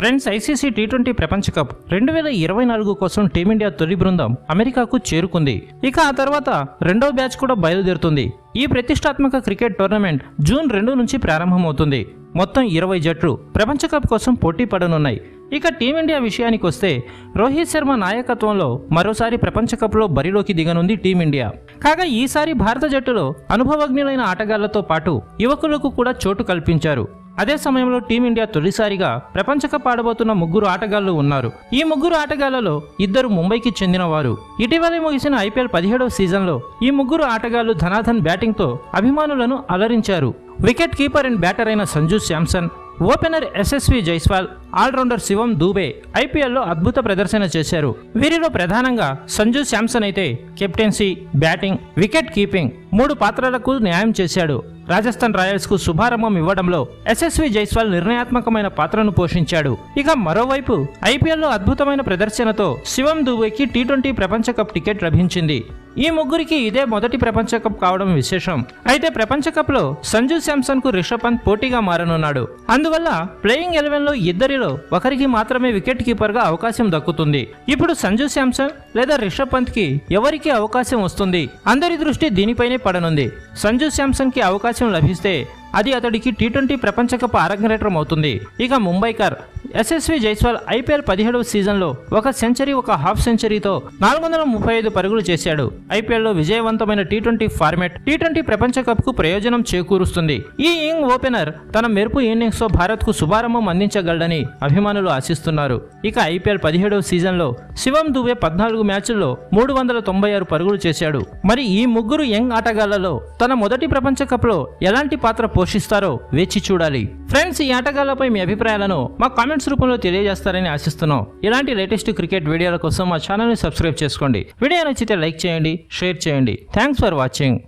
Friends ICC T twenty ప్రపంచ cup రెండు వేల ఇరవై నాలుగు కోసం టీమిండియా తొలి బృందం అమెరికాకు చేరుకుంది. ఇక ఆ తర్వాత రెండో బ్యాచ్ కూడా బయలుదేరుతుంది. ఈ ప్రతిష్టాత్మక క్రికెట్ టోర్నమెంట్ జూన్ రెండు నుంచి ప్రారంభమవుతుంది. మొత్తం ఇరవై జట్లు ప్రపంచ కప్ కోసం పోటీ పడనున్నాయి. ఇక టీమిండియా విషయానికి వస్తే రోహిత్ శర్మ నాయకత్వంలో మరోసారి ప్రపంచ కప్లో బరిలోకి దిగనుంది టీమిండియా. కాగా ఈసారి భారత జట్టులో అనుభవజ్ఞులైన ఆటగాళ్ళతో పాటు యువకులకు కూడా చోటు కల్పించారు. అదే సమయంలో టీమిండియా తొలిసారిగా ప్రపంచకప్ ఆడబోతున్న ముగ్గురు ఆటగాళ్ళు ఉన్నారు. ఈ ముగ్గురు ఆటగాళ్ళలో ఇద్దరు ముంబైకి చెందినవారు. ఇటీవలే ముగిసిన ఐపీఎల్ పదిహేడవ సీజన్లో ఈ ముగ్గురు ఆటగాళ్ళు ధనాధన్ బ్యాటింగ్తో అభిమానులను అలరించారు. వికెట్ కీపర్ అండ్ బ్యాటర్ అయిన సంజు శాంసన్ ఓపెనర్ ఎస్ఎస్వి జైస్వాల్ ఆల్రౌండర్ శివం దూబే ఐపీఎల్లో అద్భుత ప్రదర్శన చేశారు. వీరిలో ప్రధానంగా సంజు శాంసన్ అయితే కెప్టెన్సీ బ్యాటింగ్ వికెట్ కీపింగ్ మూడు పాత్రలకు న్యాయం చేశాడు. రాజస్థాన్ రాయల్స్కు శుభారంభం ఇవ్వడంలో ఎస్ఎస్వి జైస్వాల్ నిర్ణయాత్మకమైన పాత్రను పోషించాడు. ఇక మరోవైపు ఐపీఎల్లో అద్భుతమైన ప్రదర్శనతో శివం దూబేకి టీ ట్వంటీ ప్రపంచ కప్ టికెట్ లభించింది. ఈ ముగ్గురికి ఇదే మొదటి ప్రపంచ కప్ కావడం విశేషం. అయితే ప్రపంచ కప్లో సంజు శాంసన్కు రిషబ్ పంత్ పోటీగా మారనున్నాడు. అందువల్ల ప్లేయింగ్ ఎలెవెన్లో ఇద్దరిలో ఒకరికి మాత్రమే వికెట్ కీపర్గా అవకాశం దక్కుతుంది. ఇప్పుడు సంజు శాంసన్ లేదా రిషబ్ పంత్కి ఎవరికి అవకాశం వస్తుంది? అందరి దృష్టి దీనిపైనే పడనుంది. సంజు శాంసన్కి అవకాశం లభిస్తే అది అతడికి టీ ట్వంటీ ప్రపంచ కప్ అవుతుంది. ఇక ముంబైకర్ ఎస్ఎస్వి జైస్వాల్ ఐపీఎల్ పదిహేడవ సీజన్లో ఒక సెంచరీ ఒక హాఫ్ సెంచరీతో నాలుగు వందల ముప్పై ఐదు పరుగులు చేశాడు. ఐపీఎల్లో విజయవంతమైన T twenty format T twenty ప్రపంచ కప్కు ప్రయోజనం చేకూరుస్తుంది. ఈ యంగ్ ఓపెనర్ తన మెరుపు ఇన్నింగ్స్తో భారత్కు భారత్కు శుభారంభం అందించగలడని అభిమానులు ఆశిస్తున్నారు. ఇక ఐపీఎల్ పదిహేడవ సీజన్లో శివం దుబే పద్నాలుగు మ్యాచ్ల్లో మూడు వందల తొంభై ఆరు పరుగులు చేశాడు. మరి ఈ ముగ్గురు యంగ్ ఆటగాళ్ళలో తన మొదటి ప్రపంచ కప్లో ఎలాంటి పాత్ర పోషిస్తారో వేచి చూడాలి. ఫ్రెండ్స్ ఈ ఆటగాళ్ళపై మీ అభిప్రాయాలను మా కామెంట్స్ రూపంలో తెలియజేస్తారని ఆశిస్తున్నాం. ఇలాంటి లేటెస్ట్ క్రికెట్ వీడియోల కోసం మా ఛానల్ని సబ్స్క్రైబ్ చేసుకోండి. వీడియో నచ్చితే లైక్ చేయండి షేర్ చేయండి. Thanks for watching.